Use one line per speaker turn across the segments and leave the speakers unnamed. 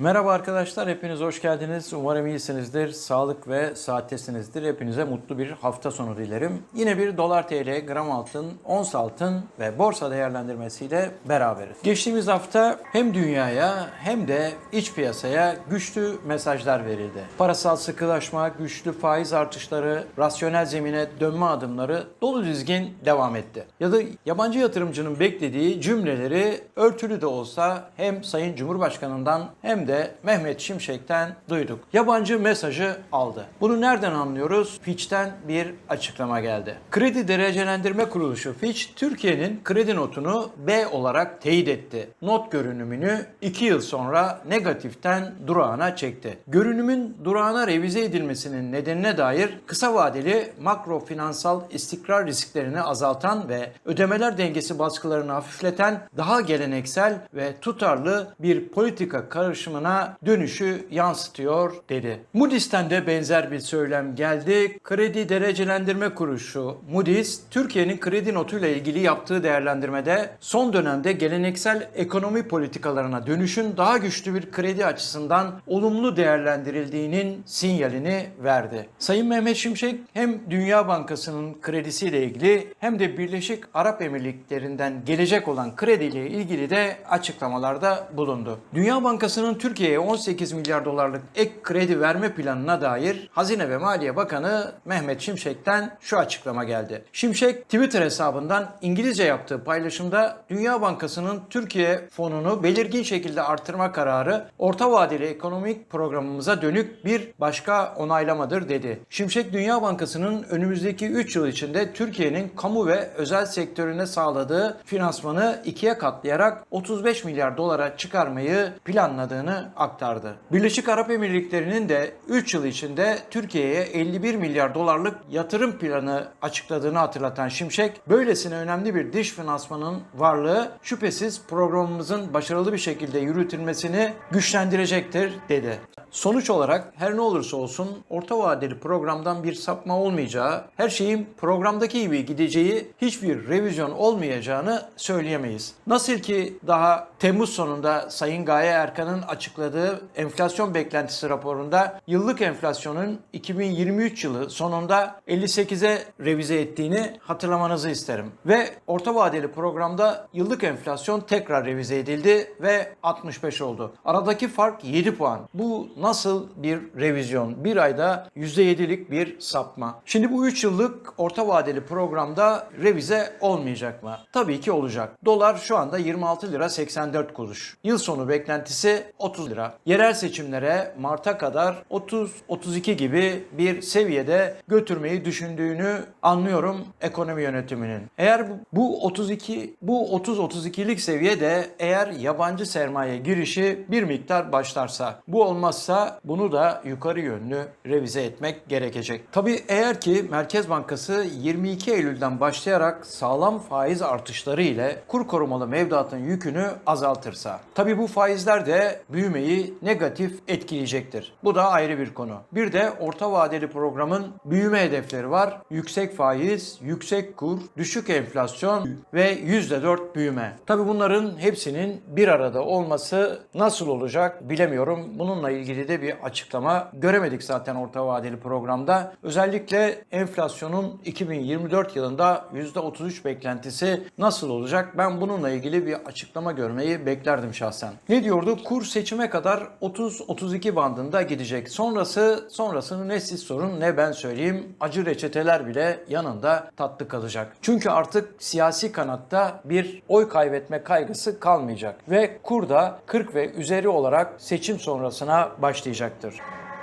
Merhaba arkadaşlar, hepiniz hoş geldiniz. Umarım iyisinizdir, sağlık ve saattesinizdir. Hepinize mutlu bir hafta sonu dilerim. Yine bir dolar TL, gram altın, ons altın ve borsa değerlendirmesiyle beraberiz. Geçtiğimiz hafta hem dünyaya hem de iç piyasaya güçlü mesajlar verildi. Parasal sıkılaşma, güçlü faiz artışları, rasyonel zemine dönme adımları dolu dizgin devam etti. Ya da yabancı yatırımcının beklediği cümleleri örtülü de olsa hem Sayın Cumhurbaşkanı'ndan hem de Mehmet Şimşek'ten duyduk. Yabancı mesajı aldı. Bunu nereden anlıyoruz? Fitch'ten bir açıklama geldi. Kredi Derecelendirme Kuruluşu Fitch, Türkiye'nin kredi notunu B olarak teyit etti. Not görünümünü 2 yıl sonra negatiften durağına çekti. Görünümün durağına revize edilmesinin nedenine dair kısa vadeli makro finansal istikrar risklerini azaltan ve ödemeler dengesi baskılarını hafifleten daha geleneksel ve tutarlı bir politika karışımına dönüşü yansıtıyor dedi. Moody's'ten de benzer bir söylem geldi. Kredi Derecelendirme Kuruluşu Moody's, Türkiye'nin kredi notuyla ilgili yaptığı değerlendirmede son dönemde geleneksel ekonomi politikalarına dönüşün daha güçlü bir kredi açısından olumlu değerlendirildiğinin sinyalini verdi. Sayın Mehmet Şimşek hem Dünya Bankası'nın kredisiyle ilgili hem de Birleşik Arap Emirlikleri'nden gelecek olan krediyle ilgili de açıklamalarda bulundu. Dünya Bankası'nın Türkiye'ye 18 milyar dolarlık ek kredi verme planına dair Hazine ve Maliye Bakanı Mehmet Şimşek'ten şu açıklama geldi. Şimşek Twitter hesabından İngilizce yaptığı paylaşımda Dünya Bankası'nın Türkiye fonunu belirgin şekilde artırma kararı orta vadeli ekonomik programımıza dönük bir başka onaylamadır dedi. Şimşek Dünya Bankası'nın önümüzdeki 3 yıl içinde Türkiye'nin kamu ve özel sektörüne sağladığı finansmanı ikiye katlayarak 35 milyar dolara çıkarmayı planladığını aktardı. Birleşik Arap Emirlikleri'nin de 3 yıl içinde Türkiye'ye 51 milyar dolarlık yatırım planı açıkladığını hatırlatan Şimşek, böylesine önemli bir dış finansmanın varlığı şüphesiz programımızın başarılı bir şekilde yürütülmesini güçlendirecektir dedi. Sonuç olarak her ne olursa olsun orta vadeli programdan bir sapma olmayacağı, her şeyin programdaki gibi gideceği, hiçbir revizyon olmayacağını söyleyemeyiz. Nasıl ki daha Temmuz sonunda Sayın Gaye Erkan'ın açıkladığı enflasyon beklentisi raporunda yıllık enflasyonun 2023 yılı sonunda 58'e revize ettiğini hatırlamanızı isterim. Ve orta vadeli programda yıllık enflasyon tekrar revize edildi ve 65 oldu. Aradaki fark 7 puan. Bu nasıl bir revizyon? Bir ayda %7'lik bir sapma. Şimdi bu 3 yıllık orta vadeli programda revize olmayacak mı? Tabii ki olacak. Dolar şu anda 26 lira 84 kuruş. Yıl sonu beklentisi 30 lira. Yerel seçimlere Mart'a kadar 30-32 gibi bir seviyede götürmeyi düşündüğünü anlıyorum ekonomi yönetiminin. Eğer bu- bu 32 bu 30-32'lik seviyede eğer yabancı sermaye girişi bir miktar başlarsa bu olmazsa bunu da yukarı yönlü revize etmek gerekecek. Tabii eğer ki Merkez Bankası 22 Eylül'den başlayarak sağlam faiz artışları ile kur korumalı mevduatın yükünü azaltırsa. Tabii bu faizler de büyümeyi negatif etkileyecektir. Bu da ayrı bir konu. Bir de orta vadeli programın büyüme hedefleri var. Yüksek faiz, yüksek kur, düşük enflasyon ve %4 büyüme. Tabii bunların hepsinin bir arada olması nasıl olacak bilemiyorum. Bununla ilgili de bir açıklama göremedik zaten orta vadeli programda. Özellikle enflasyonun 2024 yılında %33 beklentisi nasıl olacak? Ben bununla ilgili bir açıklama görmeyi beklerdim şahsen. Ne diyordu? Kur seçime kadar 30-32 bandında gidecek. Sonrası sonrasını ne siz sorun ne ben söyleyeyim. Acı reçeteler bile yanında tatlı kalacak. Çünkü artık siyasi kanatta bir oy kaybetme kaygısı kalmayacak ve kur da 40 ve üzeri olarak seçim sonrasına başlayacaktır.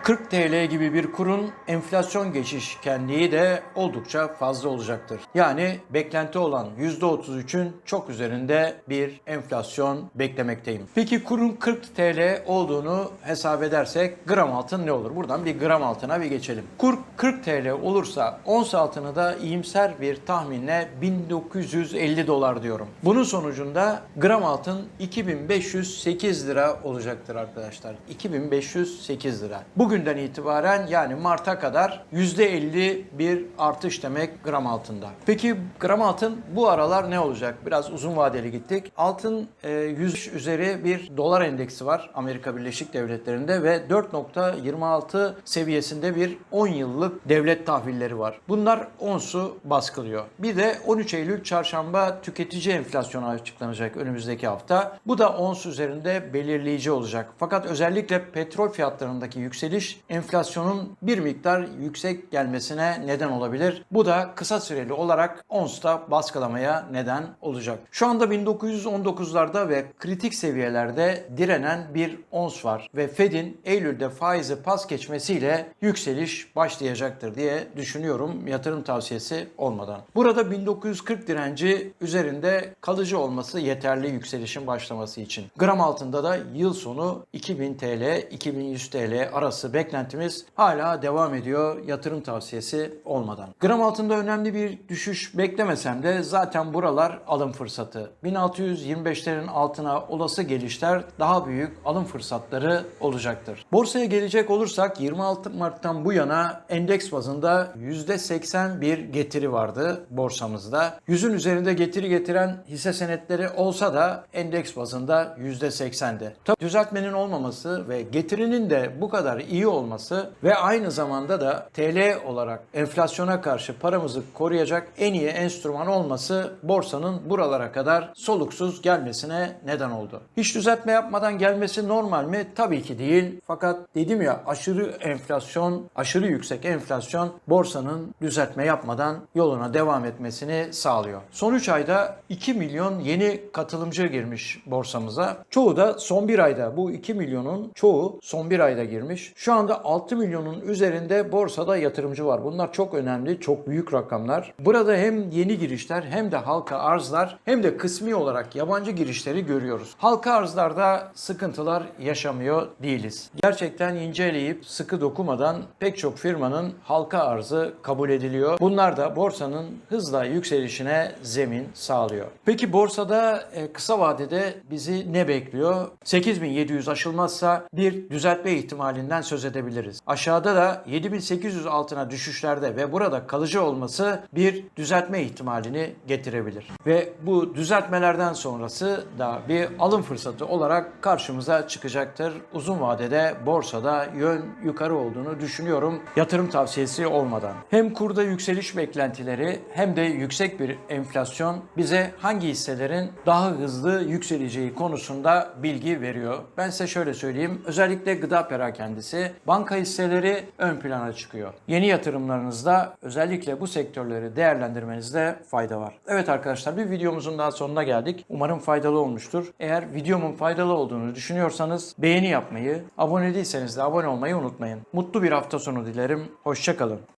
40 TL gibi bir kurun enflasyon geçişkenliği de oldukça fazla olacaktır. Yani beklenti olan %33'ün çok üzerinde bir enflasyon beklemekteyim. Peki kurun 40 TL olduğunu hesap edersek gram altın ne olur? Buradan bir gram altına bir geçelim. Kur 40 TL olursa ons altını da iyimser bir tahminle 1950 dolar diyorum. Bunun sonucunda gram altın 2508 lira olacaktır arkadaşlar. 2508 lira. Bugün bugünden itibaren yani Mart'a kadar %50 bir artış demek gram altında. Peki gram altın bu aralar ne olacak? Biraz uzun vadeli gittik. Altın e, 100 üzeri bir dolar endeksi var Amerika Birleşik Devletleri'nde ve 4.26 seviyesinde bir 10 yıllık devlet tahvilleri var. Bunlar onsu baskılıyor. Bir de 13 Eylül çarşamba tüketici enflasyonu açıklanacak önümüzdeki hafta. Bu da ons üzerinde belirleyici olacak. Fakat özellikle petrol fiyatlarındaki yükseliş enflasyonun bir miktar yüksek gelmesine neden olabilir. Bu da kısa süreli olarak onsta baskılamaya neden olacak. Şu anda 1919'larda ve kritik seviyelerde direnen bir ons var ve Fed'in Eylül'de faizi pas geçmesiyle yükseliş başlayacaktır diye düşünüyorum yatırım tavsiyesi olmadan. Burada 1940 direnci üzerinde kalıcı olması yeterli yükselişin başlaması için. Gram altında da yıl sonu 2000 TL 2100 TL arası beklentimiz hala devam ediyor yatırım tavsiyesi olmadan. Gram altında önemli bir düşüş beklemesem de zaten buralar alım fırsatı. 1625'lerin altına olası gelişler daha büyük alım fırsatları olacaktır. Borsaya gelecek olursak 26 Mart'tan bu yana endeks bazında %80 bir getiri vardı borsamızda. Yüzün üzerinde getiri getiren hisse senetleri olsa da endeks bazında %80'di. Tabii düzeltmenin olmaması ve getirinin de bu kadar iyi olması ve aynı zamanda da TL olarak enflasyona karşı paramızı koruyacak en iyi enstrüman olması borsanın buralara kadar soluksuz gelmesine neden oldu. Hiç düzeltme yapmadan gelmesi normal mi? Tabii ki değil. Fakat dedim ya aşırı enflasyon, aşırı yüksek enflasyon borsanın düzeltme yapmadan yoluna devam etmesini sağlıyor. Son 3 ayda 2 milyon yeni katılımcı girmiş borsamıza. Çoğu da son bir ayda. Bu 2 milyonun çoğu son bir ayda girmiş. Şu anda 6 milyonun üzerinde borsada yatırımcı var. Bunlar çok önemli, çok büyük rakamlar. Burada hem yeni girişler hem de halka arzlar hem de kısmi olarak yabancı girişleri görüyoruz. Halka arzlarda sıkıntılar yaşamıyor değiliz. Gerçekten inceleyip sıkı dokumadan pek çok firmanın halka arzı kabul ediliyor. Bunlar da borsanın hızla yükselişine zemin sağlıyor. Peki borsada e, kısa vadede bizi ne bekliyor? 8700 aşılmazsa bir düzeltme ihtimalinden söz edebiliriz. Aşağıda da 7800 altına düşüşlerde ve burada kalıcı olması bir düzeltme ihtimalini getirebilir. Ve bu düzeltmelerden sonrası da bir alım fırsatı olarak karşımıza çıkacaktır. Uzun vadede borsada yön yukarı olduğunu düşünüyorum. Yatırım tavsiyesi olmadan. Hem kurda yükseliş beklentileri hem de yüksek bir enflasyon bize hangi hisselerin daha hızlı yükseleceği konusunda bilgi veriyor. Ben size şöyle söyleyeyim. Özellikle gıda perakendisi, banka hisseleri ön plana çıkıyor. Yeni yatırımlarınızda özellikle bu sektörleri değerlendirmenizde fayda var. Evet arkadaşlar bir videomuzun daha sonuna geldik. Umarım faydalı olmuştur. Eğer videomun faydalı olduğunu düşünüyorsanız beğeni yapmayı, abone değilseniz de abone olmayı unutmayın. Mutlu bir hafta sonu dilerim. Hoşçakalın.